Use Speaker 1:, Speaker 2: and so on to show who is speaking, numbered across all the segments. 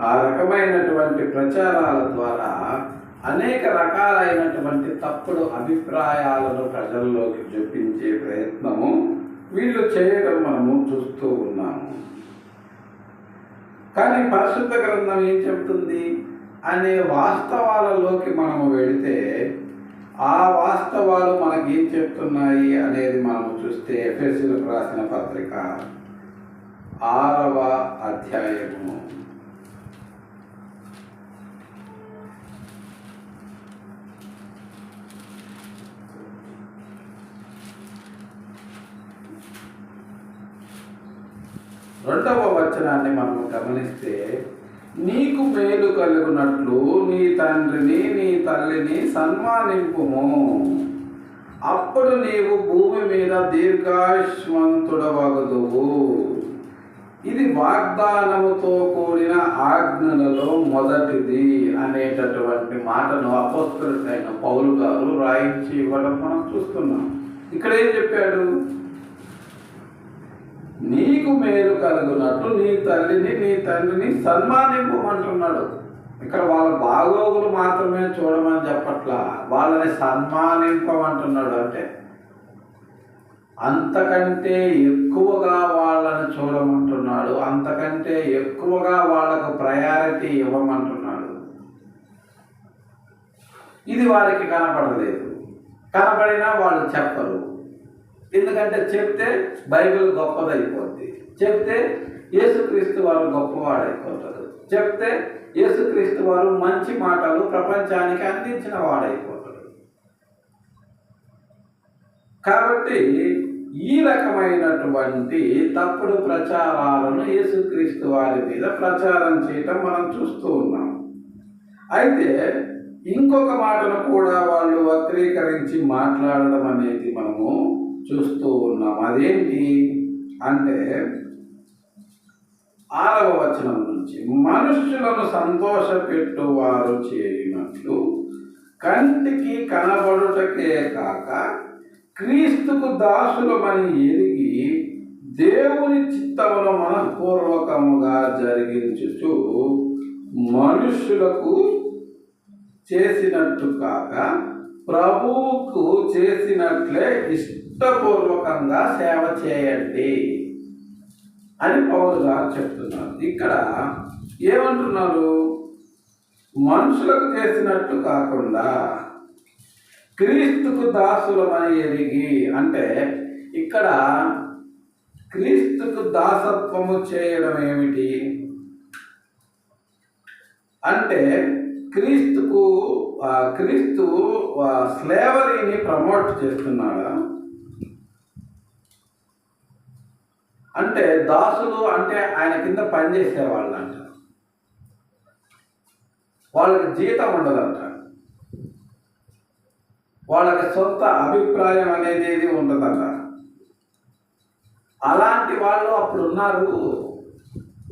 Speaker 1: ఆ రకమైనటువంటి ప్రచారాల ద్వారా అనేక రకాలైనటువంటి తప్పుడు అభిప్రాయాలను ప్రజల్లోకి చూపించే ప్రయత్నము వీళ్ళు చేయడం మనము చూస్తూ ఉన్నాము. కానీ పరిశుద్ధ గ్రంథం ఏం చెప్తుంది? అనే వాస్తవాలలోకి మనము వెళితే ఆ వాస్తవాలు మనకి ఏం చెప్తున్నాయి అనేది మనము చూస్తే ఎఫ్ఎస్సీలకు రాసిన పత్రిక ఆరవ అధ్యాయము. రెండవ వచనాన్ని మనం గమనిస్తే నీకు మేలు కలుగునట్లు నీ తండ్రిని నీ తల్లిని సన్మానింపుము. అప్పుడు నీవు భూమి మీద దీర్ఘాయుష్మంతుడవగదువు ఇది వాగ్దానముతో కూడిన ఆజ్ఞలలో మొదటిది అనేటటువంటి మాటను అపస్తుడైన పౌలు గారు రాయించి ఇవ్వడం మనం చూస్తున్నాం. ఇక్కడ ఏం చెప్పాడు? నీకు మేలు కలుగునట్టు నీ తల్లిని నీ తండ్రిని సన్మానింపమంటున్నాడు. ఇక్కడ వాళ్ళ బాగోగులు మాత్రమే చూడమని చెప్పట్లా. వాళ్ళని సన్మానింపమంటున్నాడు అంటే అంతకంటే ఎక్కువగా వాళ్ళని చూడమంటున్నాడు. అంతకంటే ఎక్కువగా వాళ్ళకు ప్రయారిటీ ఇవ్వమంటున్నాడు. ఇది వారికి కనపడలేదు. కనపడినా వాళ్ళు చెప్పరు. ఎందుకంటే చెప్తే బైబిల్ గొప్పదైపోద్ది. చెప్తే యేసుక్రీస్తు వారు గొప్పవాడైపోతాడు చెప్తే యేసుక్రీస్తు వారు మంచి మాటలు ప్రపంచానికి అందించిన వాడైపోతాడు కాబట్టి ఈ రకమైనటువంటి తప్పుడు ప్రచారాలను యేసుక్రీస్తు వారి మీద ప్రచారం చేయటం మనం చూస్తూ ఉన్నాం. అయితే ఇంకొక మాటను కూడా వాళ్ళు వక్రీకరించి మాట్లాడడం అనేది మనము చూస్తూ ఉన్నాం. అదేంటి అంటే ఆరవ వచనం నుంచి మనుష్యులను సంతోషపెట్టువారు చేయనట్లు కంటికి కనబడుటకే కాక క్రీస్తుకు దాసులమని ఎరిగి దేవుని చిత్తమును మనఃపూర్వకముగా జరిగించుచు మనుష్యులకు చేసినట్టు కాక ప్రభువుకు చేసినట్లే ఇష్టపూర్వకంగా సేవ చేయండి అని పౌరు గారు చెప్తున్నారు. ఇక్కడ ఏమంటున్నారు? మనుషులకు చేసినట్టు కాకుండా క్రీస్తుకు దాసులమని ఎరిగి అంటే ఇక్కడ క్రీస్తుకు దాసత్వము చేయడం ఏమిటి? అంటే క్రీస్తుకు ఆ, క్రీస్తు ఆ, స్లేవరీని ప్రమోట్ చేస్తున్నాడా? అంటే దాసులు అంటే ఆయన కింద పనిచేసే వాళ్ళంట వాళ్ళకి జీతం ఉండదంట. వాళ్ళకి సొంత అభిప్రాయం అనేది ఏది ఉండదంట. అలాంటి వాళ్ళు అప్పుడు ఉన్నారు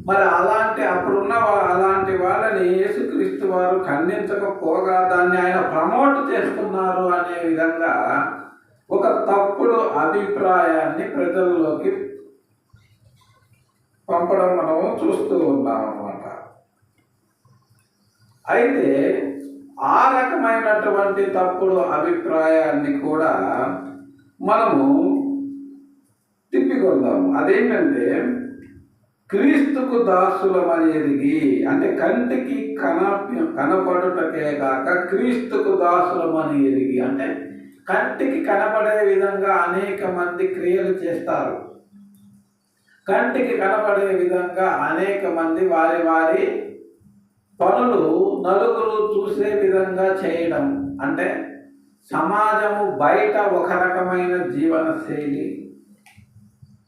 Speaker 1: మరి అలాంటి అప్పుడున్న అలాంటి వాళ్ళని యేసుక్రీస్తు వారు ఖండించకపోగా దాన్ని ఆయన ప్రమోట్ చేస్తున్నారు అనే విధంగా ఒక తప్పుడు అభిప్రాయాన్ని ప్రజల్లోకి పంపడం మనము చూస్తూ ఉన్నాం అన్నమాట అయితే ఆ రకమైనటువంటి తప్పుడు అభిప్రాయాన్ని కూడా మనము తిప్పికొందాము అదేంటంటే క్రీస్తుకు దాసులమని ఎదిగి అంటే కంటికి కన కనపడుటకే కాక క్రీస్తుకు దాసులమని ఎదిగి అంటే కంటికి కనపడే విధంగా అనేక మంది క్రియలు చేస్తారు. కంటికి కనపడే విధంగా అనేక మంది వారి వారి పనులు నలుగురు చూసే విధంగా చేయడం. అంటే సమాజము బయట ఒక రకమైన జీవన శైలి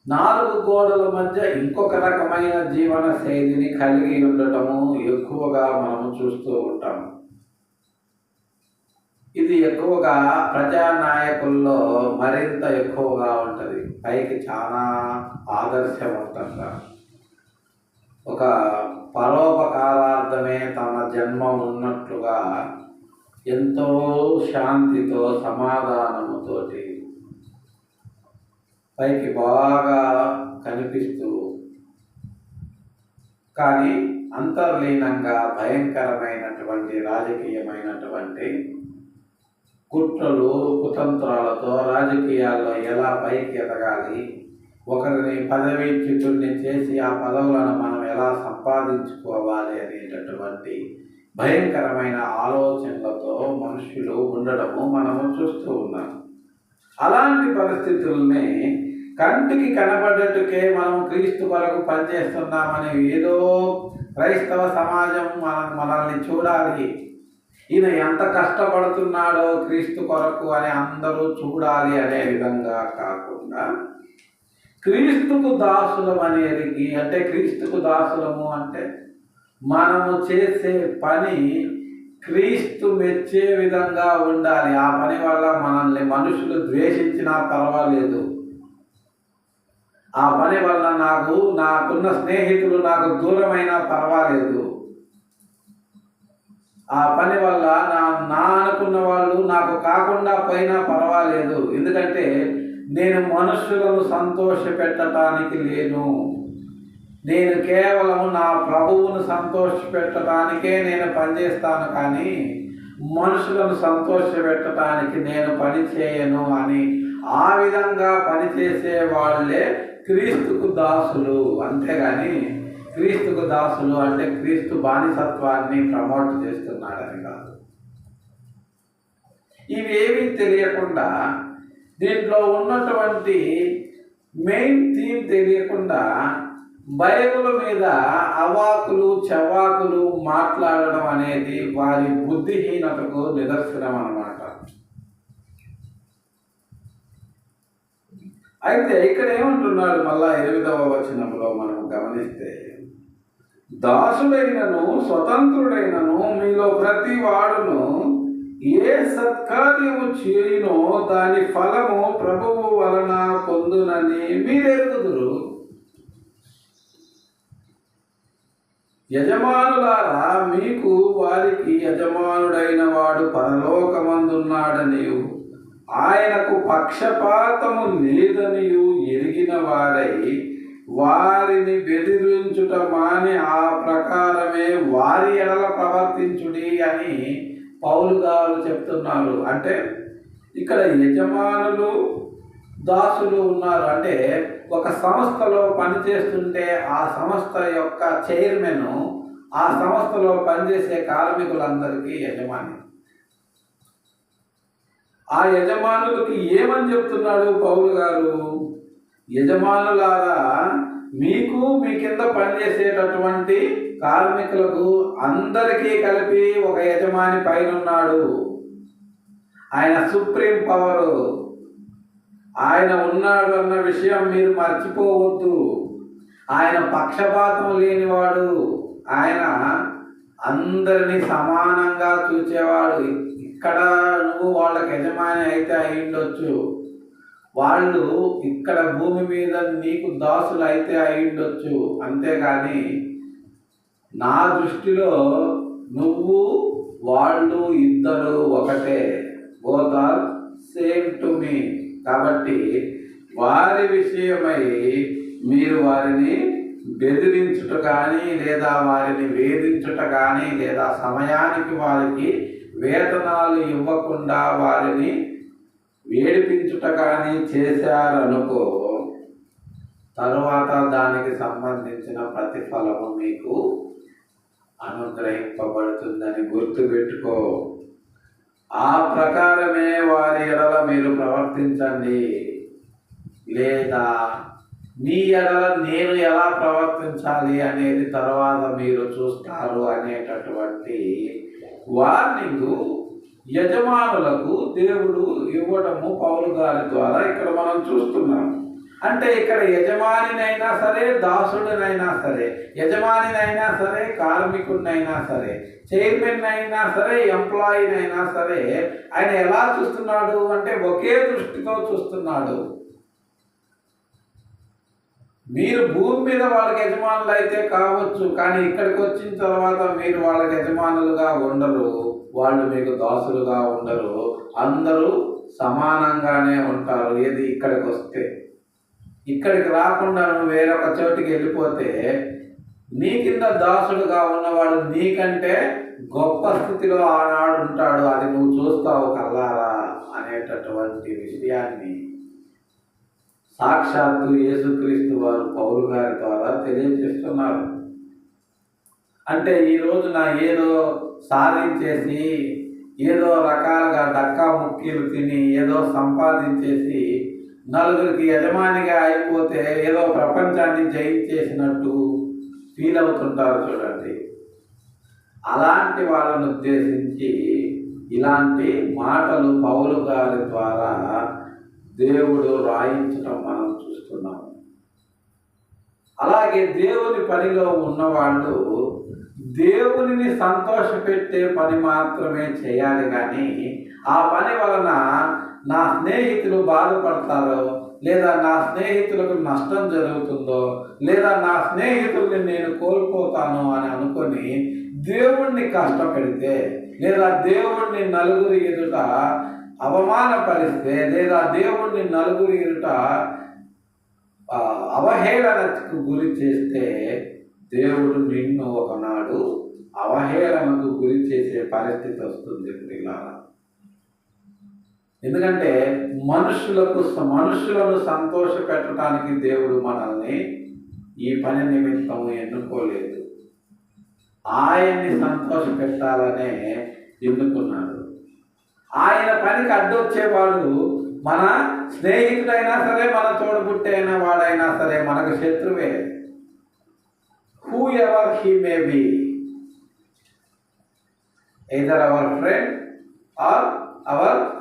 Speaker 1: నాలుగు గోడల మధ్య ఇంకొక రకమైన జీవన శైలిని కలిగి ఉండటము ఎక్కువగా మనము చూస్తూ ఉంటాము. ఇది ఎక్కువగా ప్రజానాయకుల్లో మరింత ఎక్కువగా ఉంటుంది. పైకి చాలా ఆదర్శవంతంగా. ఒక పరోపకారార్థమే తమ జన్మ ఉన్నట్లుగా ఎంతో శాంతితో సమాధానముతోటి పైకి బాగా కనిపిస్తూ కానీ అంతర్లీనంగా భయంకరమైనటువంటి రాజకీయమైనటువంటి కుట్రలు కుతంత్రాలతో రాజకీయాల్లో ఎలా పైకి ఎదగాలి? ఒకరిని పదవీచ్యుతుల్ని చేసి ఆ పదవులను మనం ఎలా సంపాదించుకోవాలి అనేటటువంటి భయంకరమైన ఆలోచనలతో మనుషులు ఉండడము మనము చూస్తూ ఉన్నాం. అలాంటి పరిస్థితుల్ని కంటికి కనబడేట్టుకే మనం క్రీస్తు కొరకు పనిచేస్తున్నామని ఏదో క్రైస్తవ సమాజం మన మనల్ని చూడాలి. ఈయన ఎంత కష్టపడుతున్నాడో క్రీస్తు కొరకు అని అందరూ చూడాలి అనే విధంగా కాకుండా క్రీస్తుకు దాసులం అనేది అంటే క్రీస్తుకు దాసులము అంటే మనము చేసే పని క్రీస్తు మెచ్చే విధంగా ఉండాలి. ఆ పని వల్ల మనల్ని మనుషులు ద్వేషించినా పర్వాలేదు. ఆ పని వల్ల నాకు నాకున్న స్నేహితులు నాకు దూరమైనా పర్వాలేదు. ఆ పని వల్ల నా నా అనుకున్న వాళ్ళు నాకు కాకుండా పోయినా పర్వాలేదు. ఎందుకంటే నేను మనుషులను సంతోష పెట్టడానికి లేను. నేను కేవలం నా ప్రభువును సంతోష పెట్టడానికే నేను పనిచేస్తాను కానీ మనుషులను సంతోష పెట్టడానికి నేను పని చేయను అని ఆ విధంగా పనిచేసే వాళ్ళే క్రీస్తుకు దాసులు. అంతేగాని క్రీస్తుకు దాసులు అంటే క్రీస్తు బానిసత్వాన్ని ప్రమోట్ చేస్తున్నాడని కాదు. ఇవేమీ తెలియకుండా దీంట్లో ఉన్నటువంటి మెయిన్ థీమ్ తెలియకుండా బైబుల్ మీద అవాకులు చవాకులు మాట్లాడడం అనేది వారి బుద్ధిహీనతకు నిదర్శనం అన్నమాట. అయితే ఇక్కడ ఏమంటున్నాడు మళ్ళా ఎనిమిదవ వచనంలో మనం గమనిస్తే దాసుడైనను స్వతంత్రుడైనను మీలో ప్రతి వాడును ఏ సత్కార్యము చేయునో దాని ఫలము ప్రభువు వలన పొందునని మీరెరుగుదురు. యజమానులారా మీకు వారికి యజమానుడైన వాడు పరలోకమందున్నాడనియు ఆయనకు పక్షపాతము లేదనియు ఎరిగిన వారై వారిని బెదిరించుట మాని ఆ ప్రకారమే వారి ఎడల ప్రవర్తించుడి అని పౌలు గారు చెప్తున్నారు. అంటే ఇక్కడ యజమానులు దాసులు ఉన్నారు. అంటే ఒక సంస్థలో పనిచేస్తుంటే ఆ సంస్థ యొక్క చైర్మన్ ఆ సంస్థలో పనిచేసే కార్మికులందరికీ యజమాని. ఆ యజమానులకి ఏమని చెప్తున్నాడు పౌలు గారు? యజమానులారా మీకు మీ కింద పనిచేసేటటువంటి కార్మికులకు అందరికీ కలిపి ఒక యజమాని పైన ఉన్నాడు ఆయన సుప్రీం పవరు. ఆయన ఉన్నాడు అన్న విషయం మీరు మర్చిపోవద్దు. ఆయన పక్షపాతం లేనివాడు. ఆయన అందరినీ సమానంగా చూచేవాడు. ఇక్కడ నువ్వు వాళ్ళకి యజమాని అయితే అయి ఉండొచ్చు. వాళ్ళు ఇక్కడ భూమి మీద నీకు దాసులు అయితే అయి ఉండొచ్చు అంతేగాని నా దృష్టిలో నువ్వు వాళ్ళు ఇద్దరు ఒకటే. Both are same to me. కాబట్టి వారి విషయమై మీరు వారిని బెదిరించుట కానీ లేదా వారిని వేధించుట కానీ లేదా సమయానికి వారికి వేతనాలు ఇవ్వకుండా వారిని వేడిపించుట కానీ చేశారనుకో తరువాత దానికి సంబంధించిన ప్రతిఫలము మీకు అనుగ్రహింపబడుతుందని గుర్తుపెట్టుకో. ఆ ప్రకారమే వారి ఎడల మీరు ప్రవర్తించండి. లేదా మీ ఎడల నేను ఎలా ప్రవర్తించాలి అనేది తర్వాత మీరు చూస్తారు అనేటటువంటి వార్నింగ్ యజమానులకు దేవుడు ఇవ్వడము పౌలు గారి ద్వారా ఇక్కడ మనం చూస్తున్నాం అంటే ఇక్కడ యజమానినైనా సరే దాసుడినైనా సరే యజమానినైనా సరే కార్మికుడినైనా సరే చైర్మన్ అయినా సరే ఎంప్లాయీనైనా సరే ఆయన ఎలా చూస్తున్నాడు అంటే ఒకే దృష్టితో చూస్తున్నాడు. మీరు భూమి మీద వాళ్ళకి యజమానులు అయితే కావచ్చు కానీ ఇక్కడికి వచ్చిన తర్వాత మీరు వాళ్ళకి యజమానులుగా ఉండరు. వాళ్ళు మీకు దాసులుగా ఉండరు. అందరూ సమానంగానే ఉంటారు. ఏది ఇక్కడికి వస్తే ఇక్కడికి రాకుండా నువ్వు వేరొక చోటికి వెళ్ళిపోతే నీ కింద దాసుడుగా ఉన్నవాడు నీకంటే గొప్ప స్థితిలో ఆనాడు ఉంటాడు. అది నువ్వు చూస్తావు కల్లారా అనేటటువంటి విషయాన్ని సాక్షాత్తు యేసుక్రీస్తు వారు పౌరు గారి ద్వారా తెలియజేస్తున్నారు. అంటే ఈ రోజున ఏదో సాధించేసి ఏదో రకాలుగా డక్కా ముక్కీలు తిని ఏదో సంపాదించేసి నలుగురికి యజమానిగా అయిపోతే ఏదో ప్రపంచాన్ని జయించేసినట్టు ఫీల్ అవుతుంటారు చూడండి. అలాంటి వాళ్ళను ఉద్దేశించి ఇలాంటి మాటలు పౌలు గారి ద్వారా దేవుడు రాయించడం మనం చూస్తున్నాము అలాగే దేవుని పనిలో ఉన్నవాళ్ళు దేవునిని సంతోషపెట్టే పని మాత్రమే చేయాలి కానీ ఆ పని వలన నా స్నేహితులు బాధపడతారో లేదా నా స్నేహితులకు నష్టం జరుగుతుందో లేదా నా స్నేహితుల్ని నేను కోల్పోతాను అని అనుకొని దేవుణ్ణి కష్టపెడితే లేదా దేవుణ్ణి నలుగురి ఎదుట అవమానపరిస్తే లేదా దేవుణ్ణి నలుగురి ఎదుట అవహేళనకు గురి చేస్తే దేవుడు నిన్ను ఒకనాడు అవహేళనకు గురి చేసే పరిస్థితి వస్తుంది పిల్లల ఎందుకంటే మనుషులకు మనుషులను సంతోష పెట్టడానికి దేవుడు మనల్ని ఈ పని నిమిత్తం ఎన్నుకోలేదు. ఆయన్ని సంతోష పెట్టాలనే ఎన్నుకున్నాడు. ఆయన పనికి అడ్డొచ్చేవాడు మన స్నేహితుడైనా సరే మన తోడుబుట్టి అయిన వాడైనా సరే మనకు శత్రువే. Whoever ever he may be our our friend or our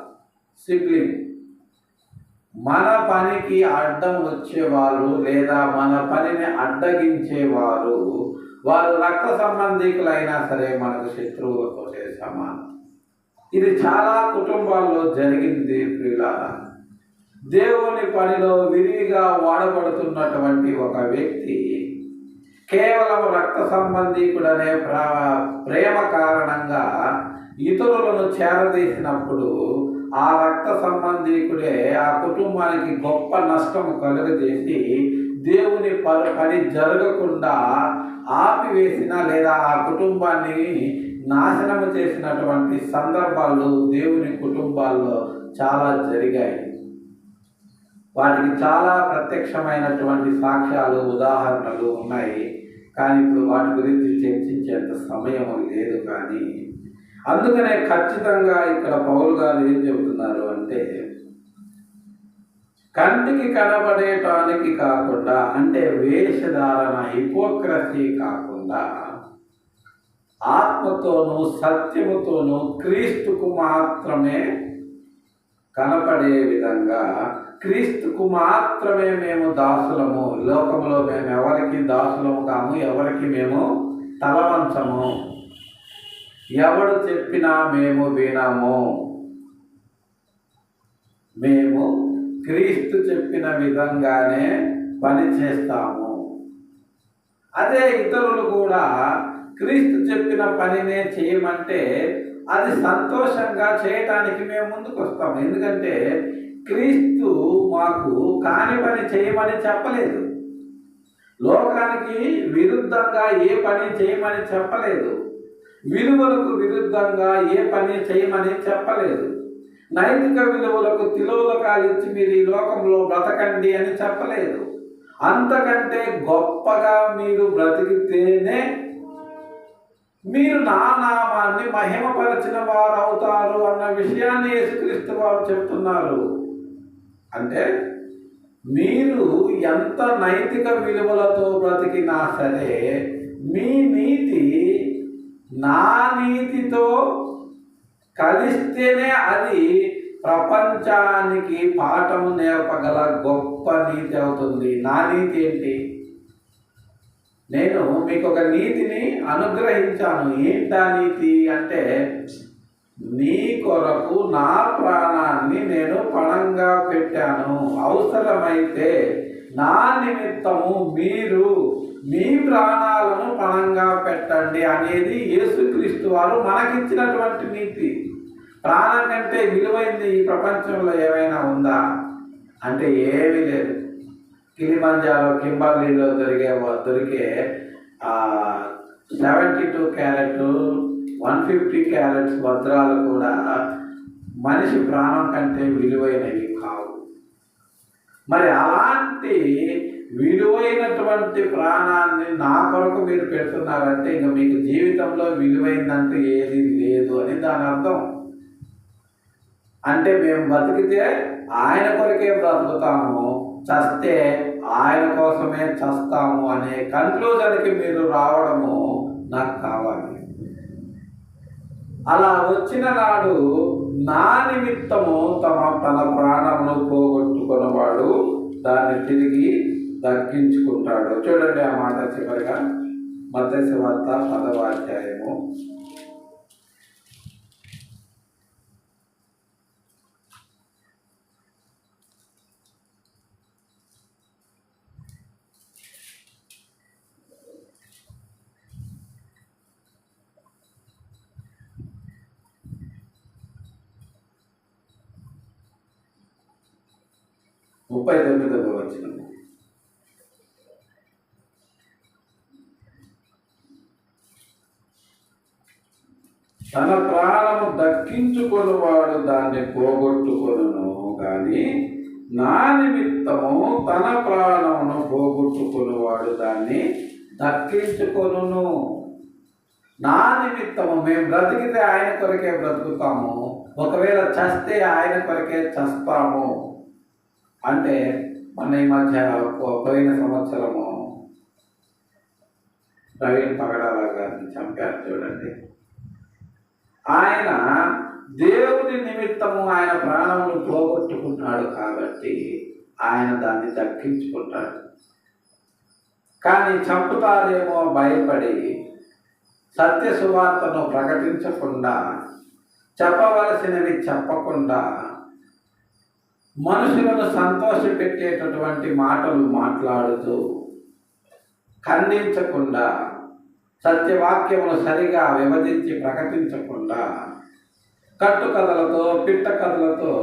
Speaker 1: మన పనికి అడ్డం వచ్చేవారు లేదా మన పనిని అడ్డగించేవారు వారు రక్త సంబంధికులైనా సరే మనకు శత్రువులతో సమానం. ఇది చాలా కుటుంబాల్లో జరిగింది ప్రియులారా. దేవుని పనిలో విరివిగా వాడబడుతున్నటువంటి ఒక వ్యక్తి కేవలం రక్త సంబంధీకుడనే ప్రా- ప్రేమ కారణంగా ఇతరులను చేరదీసినప్పుడు ఆ రక్త సంబంధీకుడే ఆ కుటుంబానికి గొప్ప నష్టం కలుగజేసి దేవుని పని జరగకుండా ఆపివేసిన లేదా ఆ కుటుంబాన్ని నాశనం చేసినటువంటి సందర్భాలు దేవుని కుటుంబాల్లో చాలా జరిగాయి. వాటికి చాలా ప్రత్యక్షమైనటువంటి సాక్ష్యాలు ఉదాహరణలు ఉన్నాయి. కానీ ఇప్పుడు వాటి గురించి చర్చించేంత సమయం లేదు కానీ అందుకనే ఖచ్చితంగా ఇక్కడ పౌలు గారు ఏం చెబుతున్నారు అంటే కంటికి కనబడేటానికి కాకుండా అంటే వేషధారణ హిపోక్రసీ కాకుండా ఆత్మతోనూ సత్యముతోనూ క్రీస్తుకు మాత్రమే కనపడే విధంగా క్రీస్తుకు మాత్రమే మేము దాసులము. లోకంలో మేము ఎవరికి దాసులము కాము? ఎవరికి మేము తలవంచము? ఎవడు చెప్పినా మేము వినము. మేము క్రీస్తు చెప్పిన విధంగానే పని చేస్తాము. అదే ఇతరులు కూడా క్రీస్తు చెప్పిన పనినే చేయమంటే అది సంతోషంగా చేయటానికి మేము ముందుకు వస్తాము ఎందుకంటే క్రీస్తు మాకు కాని పని చేయమని చెప్పలేదు. లోకానికి విరుద్ధంగా ఏ పని చేయమని చెప్పలేదు. విలువలకు విరుద్ధంగా ఏ పని చేయమని చెప్పలేదు. నైతిక విలువలకు తిలోదకాలు ఇచ్చి మీరు ఈ లోకంలో బ్రతకండి అని చెప్పలేదు. అంతకంటే గొప్పగా మీరు బ్రతికితేనే మీరు నా నామాన్ని మహిమపరచిన వారు అవుతారు అన్న విషయాన్ని యేసుక్రీస్తు వారు చెప్తున్నారు. అంటే మీరు ఎంత నైతిక విలువలతో బ్రతికినా సరే మీ నీతి నా నీతితో కలిస్తేనే అది ప్రపంచానికి పాఠము నేర్పగల గొప్ప నీతి అవుతుంది. నా నీతి ఏంటి? నేను మీకు ఒక నీతిని అనుగ్రహించాను. ఏంటా నీతి? అంటే నీ కొరకు నా ప్రాణాన్ని నేను పణంగా పెట్టాను. అవసరమైతే నా నిమిత్తము మీరు మీ ప్రాణాలను పణంగా పెట్టండి అనేది యేసుక్రీస్తు వారు మనకిచ్చినటువంటి నీతి. ప్రాణం కంటే విలువైంది ఈ ప్రపంచంలో ఏమైనా ఉందా? అంటే ఏమీ లేదు. కిలిమంజాలో కింబర్లీలో దొరికే దొరికే seventy two carat one fifty carats వజ్రాలు కూడా మనిషి ప్రాణం కంటే విలువైనవి కావు. మరి అలాంటి విలువైనటువంటి ప్రాణాన్ని నా కొరకు మీరు పెడుతున్నారంటే ఇంకా మీకు జీవితంలో విలువైందంటూ ఏది లేదు అని దాని అర్థం. అంటే మేము బతికితే ఆయన కొరకే బ్రతుకుతాము చస్తే ఆయన కోసమే చస్తాము అనే కన్క్లూజన్కి మీరు రావడము నాకు కావాలి. అలా వచ్చిన నాడు నా నిమిత్తము తమ తన ప్రాణమును పోగొట్టుకున్నవాడు దాన్ని తిరిగి దక్కించుకుంటాడు చూడండి ఆ మాట చివరిగా. మత్స్య వార్త పదవ అధ్యాయము. ముప్పై తొమ్మిదవ వచనము తన ప్రాణము దక్కించుకొనువాడు దాన్ని పోగొట్టుకొను కానీ నా నిమిత్తము తన ప్రాణమును పోగొట్టుకునేవాడు దాన్ని దక్కించుకొనును. నా నిమిత్తము మేము బ్రతికితే ఆయన కొరకే బ్రతుకుతాము. ఒకవేళ చస్తే ఆయన కొరకే చస్తాము. అంటే మన ఈ మధ్య పోయిన సంవత్సరము ప్రవీణ్ పగడాల గారిని చంపారు చూడండి. ఆయన దేవుని నిమిత్తము ఆయన ప్రాణమును పోగొట్టుకున్నాడు కాబట్టి ఆయన దాన్ని దక్కించుకుంటాడు కానీ చంపుతారేమో భయపడి సత్య సువార్తను ప్రకటించకుండా చెప్పవలసినవి చెప్పకుండా మనుషులను సంతోషపెట్టేటటువంటి మాటలు మాట్లాడుతూ ఖండించకుండా సత్యవాక్యమును సరిగా విభజించి ప్రకటించకుండా కట్టుకథలతో పిట్ట కథలతో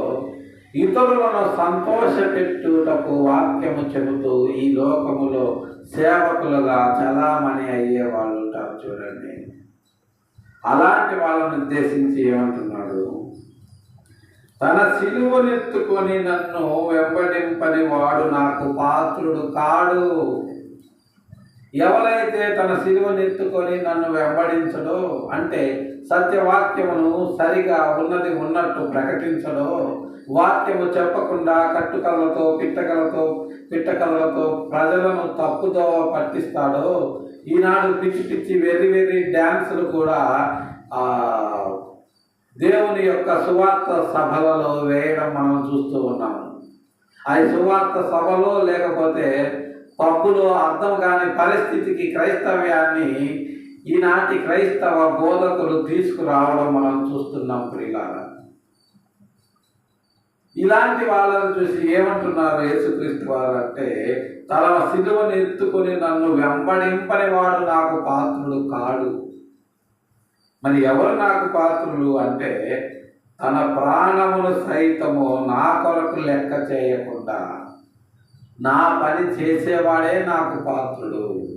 Speaker 1: ఇతరులను సంతోషపెట్టుటకు వాక్యము చెబుతూ ఈ లోకములో సేవకులుగా చలామణి అయ్యే వాళ్ళు ఉంటారు చూడండి. అలాంటి వాళ్ళను ఉద్దేశించి ఏమంటున్నాడు? తన సిలువనెత్తుకొని నన్ను వెంబడింపని వాడు నాకు పాత్రుడు కాడు. ఎవరైతే తన సిలువనెత్తుకొని నన్ను వెంబడించడో అంటే సత్యవాక్యమును సరిగా ఉన్నది ఉన్నట్టు ప్రకటించడో వాక్యము చెప్పకుండా కట్టుకలతో పిట్టకలతో పిట్టకలతో ప్రజలను తప్పుదో పట్టిస్తాడో ఈనాడు పిచ్చి పిచ్చి వెర్రి వెర్రి డ్యాన్సులు కూడా దేవుని యొక్క సువార్త సభలలో వేయడం మనం చూస్తూ ఉన్నాము. అది సువార్త సభలో లేకపోతే పబ్బులో అర్థం కాని పరిస్థితికి క్రైస్తవ్యాన్ని ఈనాటి క్రైస్తవ బోధకులు తీసుకురావడం మనం చూస్తున్నాం ప్రియులారా. ఇలాంటి వాళ్ళని చూసి ఏమంటున్నారు యేసుక్రీస్తు వారు అంటే తన సిలువను ఎత్తుకుని నన్ను వెంబడింపని వాడు నాకు పాత్రుడు కాడు. మరి ఎవరు నాకు పాత్రులు అంటే తన ప్రాణమును సైతము నా కొరకు లెక్క చేయకుండా నా పని చేసేవాడే నాకు పాత్రుడు.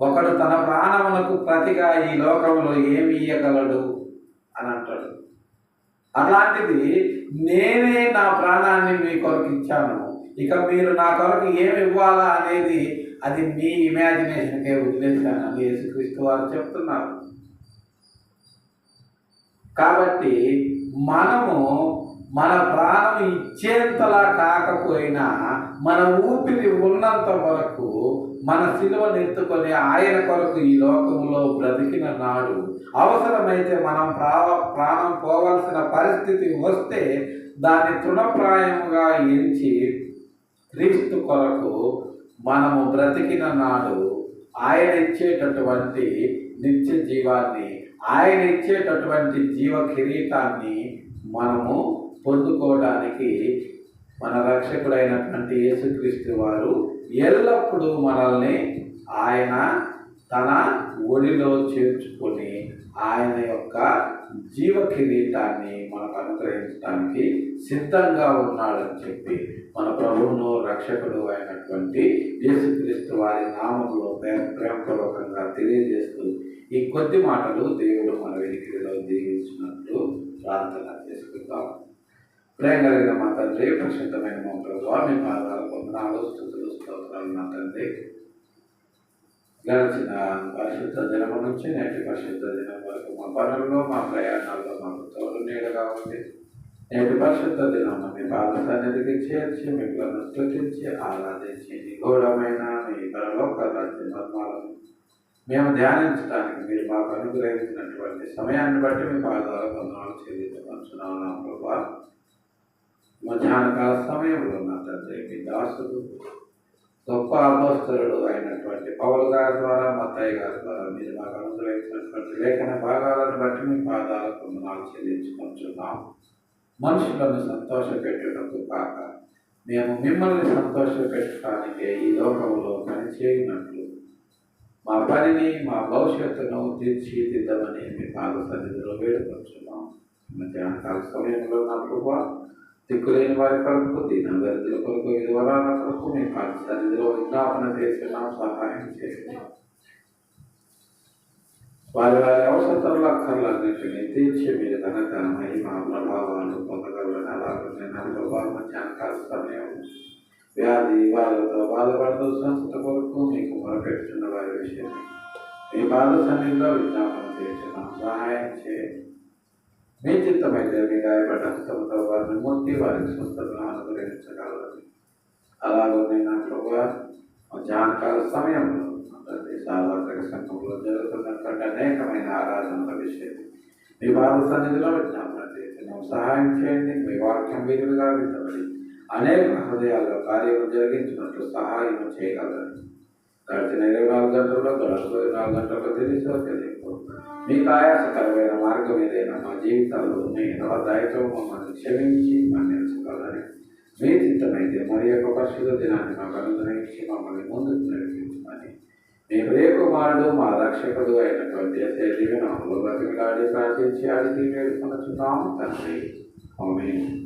Speaker 1: ఒకడు తన ప్రాణమునకు ప్రతిగా ఈ లోకంలో ఏమి ఇయ్యగలడు? అని అంటాడు. అలాంటిది నేనే నా ప్రాణాన్ని మీ కొరకు ఇచ్చాను. ఇక మీరు నా కొరకు ఏమి ఇవ్వాలా అనేది అది మీ ఇమాజినేషన్కే వదిలేశాను. అని యేసుక్రీస్తు వారు చెప్తున్నారు. కాబట్టి మనము మన ప్రాణం ఇచ్చేంతలా కాకపోయినా మన ఊపిరి ఉన్నంత వరకు మన సిలువను ఎత్తుకొని ఆయన కొరకు ఈ లోకంలో బ్రతికిన నాడు అవసరమైతే మనం ప్రా ప్రాణం పోవాల్సిన పరిస్థితి వస్తే దాన్ని తృణప్రాయంగా ఎంచి క్రీస్తు కొరకు మనము బ్రతికిన నాడు ఆయన ఇచ్చేటటువంటి నిత్య జీవాన్ని ఆయన ఇచ్చేటటువంటి జీవ కిరీటాన్ని మనము పొందుకోవడానికి మన రక్షకుడైనటువంటి యేసుక్రీస్తు వారు ఎల్లప్పుడూ మనల్ని ఆయన తన ఒడిలో చేర్చుకొని ఆయన యొక్క జీవ కిరీటాన్ని మనకు అనుగ్రహించడానికి సిద్ధంగా ఉన్నాడని చెప్పి మన ప్రభువును రక్షకుడు అయినటువంటి యేసుక్రీస్తు వారి నామంలో ప్రేమపూర్వకంగా తెలియజేస్తూ ఈ కొద్ది మాటలు దేవుడు మన వెలికిడిలో దీవించినట్లు ప్రార్థన చేసుకుందాం. ప్రేమ కలిగిన మా తండ్రి పరిశుద్ధమైన మా ప్రభు మీ పాదాలు పొందనాలు స్థుతులు స్తోత్రాలు మా తండ్రి. గడిచిన పరిశుద్ధ దినం నుంచి నేటి పరిశుద్ధ దినం వరకు మా పనుల్లో మా ప్రయాణాల్లో మాకు తోడు నీడగా ఉంది నేటి పరిశుద్ధ దినం మీ బాధ సన్నిధికి చేర్చి మిమ్మల్ని స్థుతించి ఆరాధించి నిగూఢమైన మీ పరలోక రాజ్య మర్మాలను మేము ధ్యానించడానికి మీరు మాకు అనుగ్రహించినటువంటి సమయాన్ని బట్టి మీ పాదాల కొందరు చెల్లించవచ్చున్నాం నా ప్రభా మధ్యాహ్న కాల సమయంలో నా తండ్రి మీ దాసుడు గొప్ప అపోస్తరుడు అయినటువంటి పౌలు గారి ద్వారా మత్తయ్య గారి ద్వారా మీరు మాకు అనుగ్రహించినటువంటి లేఖన భాగాలను బట్టి మీ పాదాలకు మనం చెల్లించుకుంటున్నాం. మనుషులను సంతోషపెట్టుటకు కాక మేము మిమ్మల్ని సంతోషపెట్టడానికే ఈ లోకంలో పనిచేయనట్లు. మా పనిని మా భవిష్యత్తును తీర్చిదిద్దమని మీ పాద సన్నిధిలో వేడుకొచ్చున్నాం మధ్యాహ్నకాల సమయంలో నా ప్రభావ దిక్కులేని వారి కొరకు దీన దరిద్రుల కొరకు విధవరాల కొరకు మీ పాద సన్నిధిలో విజ్ఞాపన చేస్తున్నాం సహాయం చేస్తున్నాం వారి వారి అవసరాల అక్కర్లన్నింటినీ తీర్చి మీరు కనుక మహిమ ప్రభావాలు పొందగలని అలాగే నా ప్రభావం మధ్యాహ్న కాల సమయం వ్యాధి వాళ్ళతో బాధపడుతూ సంస్థ కొరకు మీకు మొరపెట్టుతున్న వారి విషయం మీ బాధ సన్నిధిలో విజ్ఞాపన చేస్తున్నాం సహాయం చేయండి మీ చిత్తమైతే మీ గాయపడ్డ హస్తంతో వారిని ముట్టి వారికి స్వస్థతను అనుగ్రహించగలరని అలాగే నా ప్రభా మధ్యాహ్నకాల సమయంలో అందరి సాధారణ సంఘంలో జరుగుతున్నటువంటి అనేకమైన ఆరాధనల విషయం మీ బాధ సన్నిధిలో విజ్ఞాపన చేస్తున్నాం సహాయం చేయండి మీ వాక్యం వీలుగా వింటబడి అనేక హృదయాల్లో కార్యం జరిగించినట్లు సహాయం చేయగలరని గడిచిన ఇరవై నాలుగు గంటల్లో గడప ఇరవై నాలుగు గంటల్లో తెలుసో తెలియదు మీకు ఆయాసకరమైన మార్గం ఏదైనా మా జీవితాల్లో ఉన్నాయో దయతో మమ్మల్ని క్షమించి మన్నించగలని మీ చిత్తమైతే మరి యొక్క పరిశుద్ధ దినాన్ని మాకు అనుగ్రహించి మమ్మల్ని ముందుకు నడిపించమని. మీ ప్రియకుమారుడు మా రక్షకుడు అయినటువంటి దివ్యనామంలో బతికిలాడి ప్రార్థించి అడిగి వేడుకొనుచున్నాము తండ్రి. ఆమేన్.